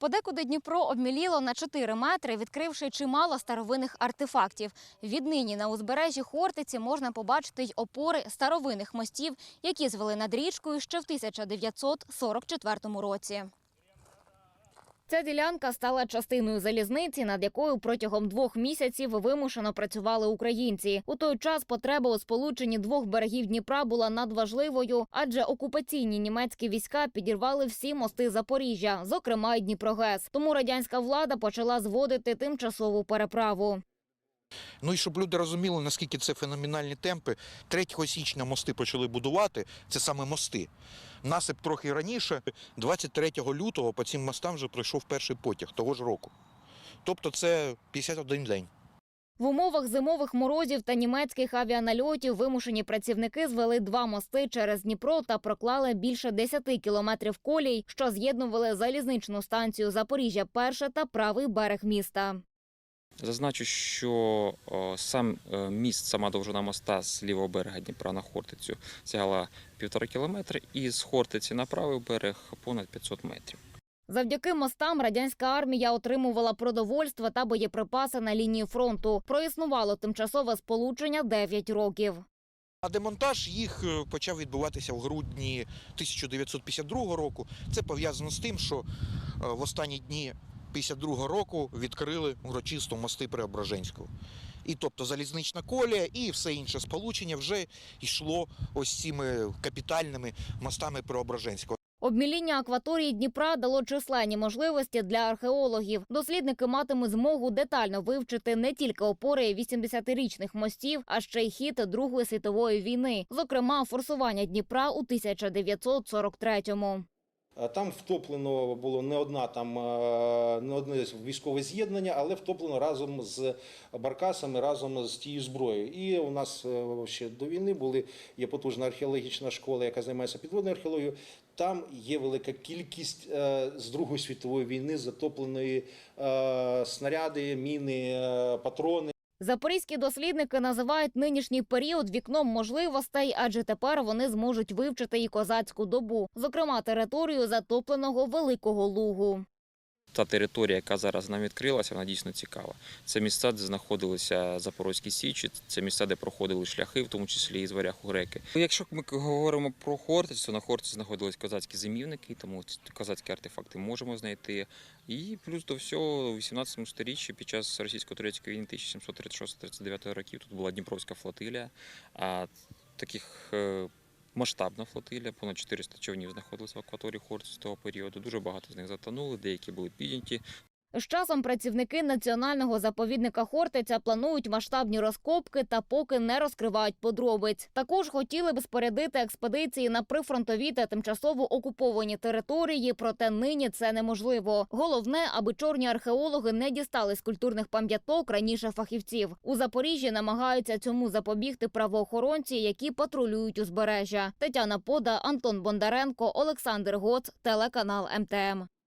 Подекуди Дніпро обміліло на 4 метри, відкривши чимало старовинних артефактів. Віднині на узбережжі Хортиці можна побачити й опори старовинних мостів, які звели над річкою ще в 1944 році. Ця ділянка стала частиною залізниці, над якою протягом двох місяців вимушено працювали українці. У той час потреба у сполученні двох берегів Дніпра була надважливою, адже окупаційні німецькі війська підірвали всі мости Запоріжжя, зокрема й Дніпрогес. Тому радянська влада почала зводити тимчасову переправу. Ну і щоб люди розуміли, наскільки це феноменальні темпи. 3 січня мости почали будувати. Це саме мости. Насип трохи раніше, 23 лютого, по цим мостам вже пройшов перший потяг того ж року. Тобто це 51 день. В умовах зимових морозів та німецьких авіанальотів вимушені працівники звели два мости через Дніпро та проклали більше 10 кілометрів колій, що з'єднували залізничну станцію Запоріжжя Перше та правий берег міста. Зазначу, що сам е, міст, сама довжина моста з лівого берега Дніпра на Хортицю сягала півтора кілометри, і з Хортиці на правий берег понад 500 метрів. Завдяки мостам радянська армія отримувала продовольство та боєприпаси на лінії фронту. Проіснувало тимчасове сполучення 9 років. А демонтаж їх е, почав відбуватися в грудні 1952 року. Це пов'язано з тим, що е, в останні дні 52 року відкрили урочисто мости Преображенського. І тобто залізнична колія і все інше сполучення вже йшло ось цими капітальними мостами Преображенського. Обміління акваторії Дніпра дало численні можливості для археологів. Дослідники матимуть змогу детально вивчити не тільки опори 80-річних мостів, а ще й хід Другої світової війни, зокрема форсування Дніпра у 1943-му. Е, Там втоплено було не одна там е, не одне військове з'єднання, але втоплено разом з баркасами, разом з тією зброєю. І у нас е, ще до війни були є потужна археологічна школа, яка займається підводною археологією. Там є велика кількість з Другої світової війни затопленої снаряди, міни, патрони. Запорізькі дослідники називають нинішній період вікном можливостей, адже тепер вони зможуть вивчити і козацьку добу, зокрема територію затопленого Великого Лугу. Та територія, яка зараз нам відкрилася, вона дійсно цікава. Це місця, де знаходилися Запорозькі січі, це місця, де проходили шляхи, в тому числі і з варягу греки. Якщо ми говоримо про Хортиць, то на Хортиці знаходились козацькі зимівники, тому козацькі артефакти можемо знайти. І плюс до всього, у 18 сторіччі під час російсько-турецької війни 1736-39 років тут була Дніпровська флотилія. А таких е, масштабна флотилія, понад 400 човнів знаходилися в акваторії Хортиці з того періоду. Дуже багато з них затонули, деякі були підняті. З часом працівники національного заповідника Хортиця планують масштабні розкопки та поки не розкривають подробиць. Також хотіли б спорядити експедиції на прифронтові та тимчасово окуповані території, проте нині це неможливо. Головне, аби чорні археологи не дістали з культурних пам'яток раніше фахівців. У Запоріжжі намагаються цьому запобігти правоохоронці, які патрулюють узбережжя. Тетяна Пода, Антон Бондаренко, Олександр Гоц, телеканал МТМ.